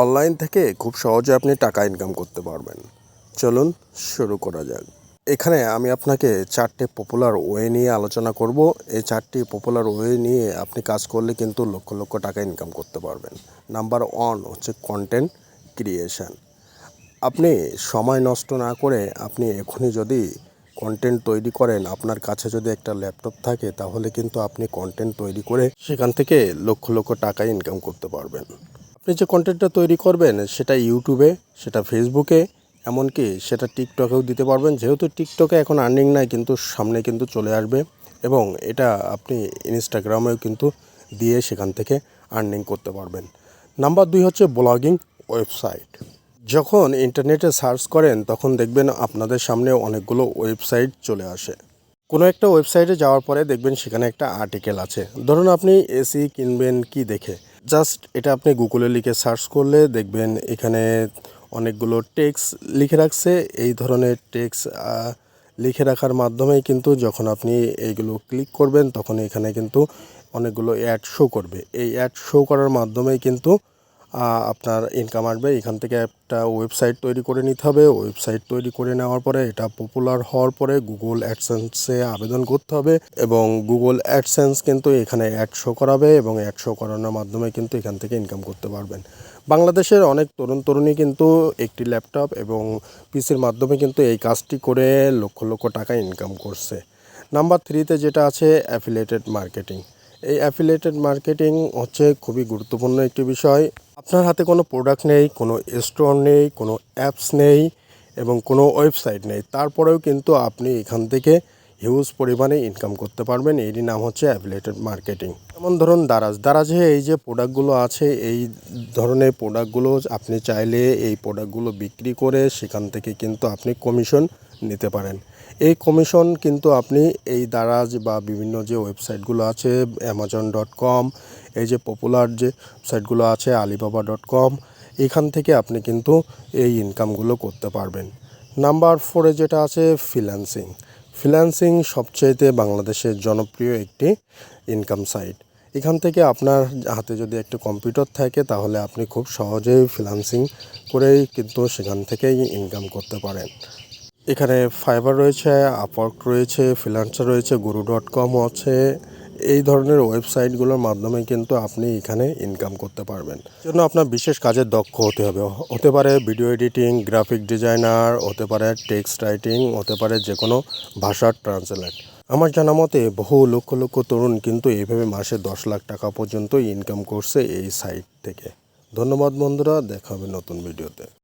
Online থেকে খুব সহজে আপনি টাকা ইনকাম করতে পারবেন। চলুন শুরু করা যাক। এখানে আমি আপনাকে চারটে পপুলার ওয়ে নিয়ে আলোচনা করব। এই চারটি পপুলার ওয়ে নিয়ে আপনি কাজ করলে কিন্তু লক্ষ লক্ষ টাকা ইনকাম করতে পারবেন। নাম্বার ওয়ান হচ্ছে কন্টেন্ট ক্রিয়েশন আপনি সময় নষ্ট না করে আপনি এখনই যদি কন্টেন্ট তৈরি করেন, আপনার কাছে যদি একটা ল্যাপটপ থাকে, তাহলে কিন্তু আপনি কন্টেন্ট তৈরি করে সেখান থেকে লক্ষ লক্ষ টাকা ইনকাম করতে পারবেন। আপনি যে কন্টেন্টটা তৈরি করবেন, সেটা ইউটিউবে সেটা ফেসবুকে এমনকি সেটা টিকটকেও দিতে পারবেন। যেহেতু টিকটকে এখন আর্নিং নাই, কিন্তু সামনে কিন্তু চলে আসবে এবং এটা আপনি ইনস্টাগ্রামেও কিন্তু দিয়ে সেখান থেকে আর্নিং করতে পারবেন। নাম্বার দুই হচ্ছে ব্লগিং ওয়েবসাইট যখন ইন্টারনেটে সার্চ করেন, তখন দেখবেন আপনাদের সামনে অনেকগুলো ওয়েবসাইট চলে আসে। কোনো একটা ওয়েবসাইটে যাওয়ার পরে দেখবেন সেখানে একটা আর্টিকেল আছে। ধরুন আপনি এসি কিনবেন কি দেখে? জাস্ট এটা আপনি গুগলে লিখে সার্চ করলে দেখবেন এখানে অনেকগুলো টেক্স লিখে রাখছে। এই ধরনের টেক্স লিখে রাখার মাধ্যমেই কিন্তু যখন আপনি এইগুলো ক্লিক করবেন তখন এখানে কিন্তু অনেকগুলো অ্যাড শো করবে। এই অ্যাড শো করার মাধ্যমেই কিন্তু আপনার ইনকাম আসবে। এখান থেকে একটা ওয়েবসাইট তৈরি করে নিতে হবে। ওয়েবসাইট তৈরি করে নেওয়ার পরে এটা পপুলার হওয়ার পরে গুগল অ্যাডসেন্সে আবেদন করতে হবে এবং গুগল অ্যাডসেন্স কিন্তু এখানে অ্যাড শো করাবে এবং অ্যাড শো করানোর মাধ্যমে কিন্তু এখান থেকে ইনকাম করতে পারবেন। বাংলাদেশের অনেক তরুণ তরুণী কিন্তু একটি ল্যাপটপ এবং পিসির মাধ্যমে কিন্তু এই কাজটি করে লক্ষ লক্ষ টাকা ইনকাম করছে। নাম্বার থ্রিতে যেটা আছে অ্যাফিলেটেড মার্কেটিং এই অ্যাফিলেটেড মার্কেটিং হচ্ছে খুবই গুরুত্বপূর্ণ একটি বিষয়। আপনার হাতে কোনো প্রোডাক্ট নেই, কোনো স্টোর নেই, কোনো অ্যাপস নেই এবং কোনো ওয়েবসাইট নেই, তারপরেও কিন্তু আপনি এখান থেকে হিউজ পরিমাণে ইনকাম করতে পারবেন। এরই নাম হচ্ছে অ্যাফিলিয়েটেড মার্কেটিং যেমন ধরুন দারাজ, দারাজে এই যে প্রোডাক্টগুলো আছে, এই ধরনের প্রোডাক্টগুলো আপনি চাইলে এই প্রোডাক্টগুলো বিক্রি করে সেখান থেকে কিন্তু আপনি কমিশন নিতে পারেন। এই কমিশন কিন্তু আপনি এই দারাজ বা বিভিন্ন যে ওয়েবসাইটগুলো আছে অ্যামাজন ডট কম এই যে পপুলার যে ওয়েবসাইটগুলো আছে আলিবাবা ডট কম এখান থেকে আপনি কিন্তু এই ইনকামগুলো করতে পারবেন। নাম্বার ফোরে যেটা আছে ফ্রিল্যান্সিং ফ্রিল্যান্সিং সবচাইতে বাংলাদেশের জনপ্রিয় একটি ইনকাম সাইট। এখান থেকে আপনার হাতে যদি একটি কম্পিউটার থাকে, তাহলে আপনি খুব সহজেই ফ্রিল্যান্সিং করেই কিন্তু সেখান থেকেই ইনকাম করতে পারেন। এখানে ফাইবার রয়েছে, আপওয়ার্ক রয়েছে, ফ্রিল্যান্সার রয়েছে, গুরু ডট কমও আছে এই ধরনের ওয়েবসাইটগুলোর মাধ্যমে কিন্তু আপনি এখানে ইনকাম করতে পারবেন। জন্য আপনার বিশেষ কাজে দক্ষ হতে হবে। হতে পারে ভিডিও এডিটিং গ্রাফিক ডিজাইনার হতে পারে টেক্সট রাইটিং হতে পারে যে কোনো ভাষার ট্রান্সলেট আমার জানা মতে বহু লক্ষ লক্ষ তরুণ কিন্তু এইভাবে মাসে দশ লাখ টাকা পর্যন্ত ইনকাম করছে এই সাইট থেকে। ধন্যবাদ বন্ধুরা, দেখা হবে নতুন ভিডিওতে